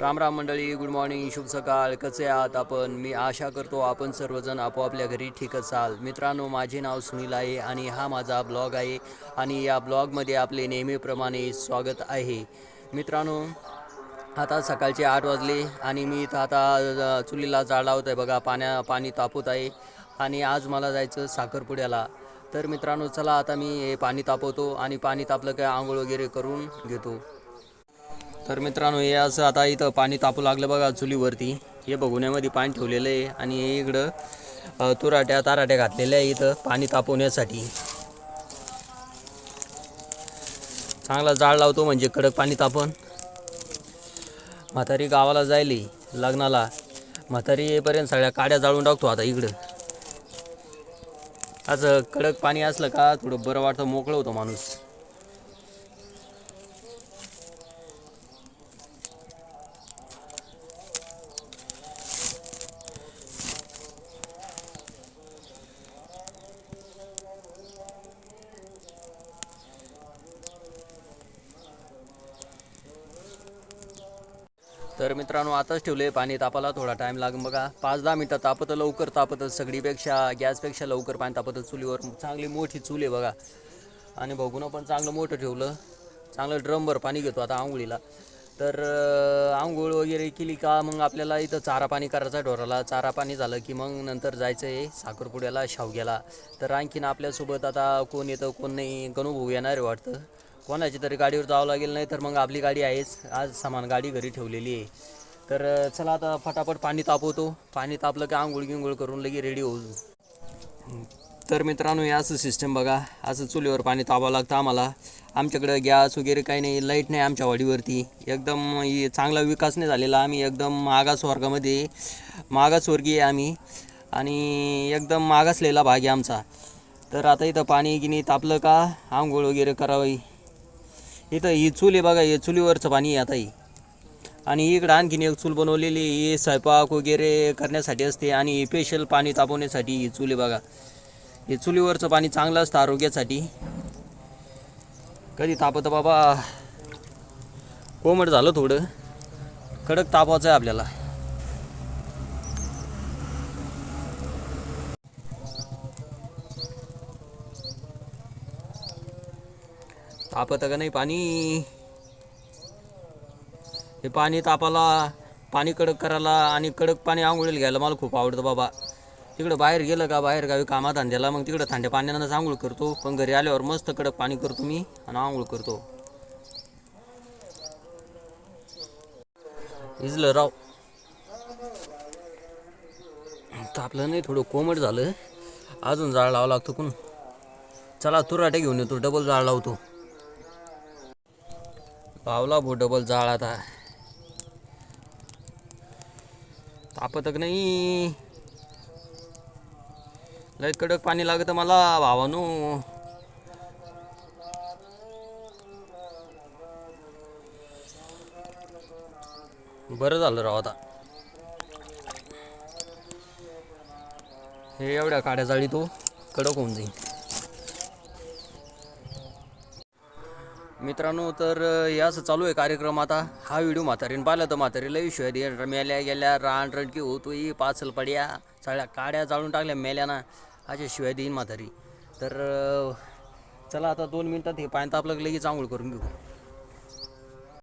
राम राम मंडळी good morning शुभ सकाळ. कसे आहात आपण? मी आशा करतो आपण सर्वजण आपोआपल्या घरी ठीक असाल मित्रांनो माझे नाव सुनील आहे आणि हा माझा ब्लॉग आहे आणि या ब्लॉगमध्ये आपले नेहमीप्रमाणे स्वागत आहे. मित्रांनो आता सकाळचे आठ वाजले आणि मी इथं आता चुलीला जाळ लावत आहे बघा पाण्या पाणी तापवत आहे आणि आज मला जायचं साखरपुड्याला. तर मित्रांनो चला आता मी हे पाणी तापवतो आणि पाणी तापलं काय आंघोळ वगैरे करून घेतो. तर मित्रांनो हे असं आता इथं पाणी तापू लागलं बघा चुलीवरती. हे बघुण्यामध्ये पाणी ठेवलेलं आहे आणि हे इकडं तुराट्या ताराट्या घातलेल्या आहे इथं पाणी तापवण्यासाठी. चांगला जाळ लावतो म्हणजे कडक पाणी तापण म्हातारी गावाला जायली लग्नाला. म्हातारी येईपर्यंत सगळ्या काड्या जाळून टाकतो आता इकडं. असं कडक पाणी असलं का थोडं बरं वाटतं मोकळं होतं माणूस. तर मित्रांनो आताच ठेवले पाणी तापाला. थोडा टाईम लागून बघा. पाच दहा मिनटं तापतं लवकर तापतं. सगळीपेक्षा गॅसपेक्षा लवकर पाणी तापतं. चुलीवर चांगली मोठी चूल आहे बघा. आणि बघून पण चांगलं मोठं ठेवलं. चांगलं ड्रमभर पाणी घेतो आता आंघोळीला. तर आंघोळ वगैरे केली का मग आपल्याला इथं चारा पाणी करायचा ढोराला. चारा पाणी झालं की मग नंतर जायचं आहे साखरपुड्याला शावग्याला तर आणखीन आपल्यासोबत आता कोण येतं कोण नाही गणूभाऊ येणार आहे वाटतं. कोणाची तरी गाडीवर जावं लागेल नाही तर मग आपली गाडी आहेच. आज सामान गाडी घरी ठेवलेली आहे. तर चला आता फटाफट पाणी तापवतो. पाणी तापलं की आंघोळ गिंघोळ करून लगे रेडी होऊ. तर मित्रांनो हे असं सिस्टम बघा. असं चुलीवर पाणी तापावं लागतं आम्हाला. आमच्याकडं गॅस वगैरे काही नाही लाइट नाही आमच्या वाडीवरती. एकदम चांगला विकास नाही झालेला. आम्ही एकदम मागास वर्गामध्ये मागासवर्गीय आम्ही. आणि एकदम मागासलेला भाग आहे आमचा. तर आता इथं पाणी गिनी तापलं का? आंघोळ वगैरे करावी. इथं ही चूल आहे बघा हे चुलीवरचं पाणी आहे आता ही. आणि इकडं आणखीन एक चूल बनवलेली ही स्वयंपाक वगैरे करण्यासाठी असते आणि स्पेशल पाणी तापवण्यासाठी ही चूल आहे बघा. हे चुलीवरचं पाणी चांगलं असतं आरोग्यासाठी. कधी तापतं बाबा? कोमट झालं थोडं. कडक तापवायचं आहे आपल्याला. तापतं का नाही पाणी? हे पाणी तापाला पाणी कडक करायला आणि कडक पाणी आंघोळीला घ्यायला मला खूप आवडतं बाबा. तिकडं बाहेर गेलं का बाहेर गावी कामात धंद्याला मग तिकडं थंड्या पाण्यानं आंघोळ करतो. पण घरी आल्यावर मस्त कडक पाणी करतो मी आणि आंघोळ करतो. इजलं राव. तापलं नाही थोडं कोमट झालं. अजून जाळ लावा लागतो कोण? चला तुराटे घेऊन येतो डबल जाळ लावतो. पावला भो डबल जाळ आता तापतक नाही. लय कडक पाणी लागत मला भावानो. बरं झालं राव आता. हे एवढ्या काड्या जाळी तो कडक होऊन जाईल. मित्रांनो तर हे असं चालू आहे कार्यक्रम आता. हा व्हिडिओ म्हातारीने पाहिला तर म्हातारीला विषय दे मेल्या गेल्या रान रडकी होतो पाचल पड्या सगळ्या काड्या जाळून टाकल्या मेल्याना. अशा शिवाय देईन म्हातारी. तर चला आता दोन मिनटात हे पाणी तापलं लगेच आंघोळ करून घेऊ.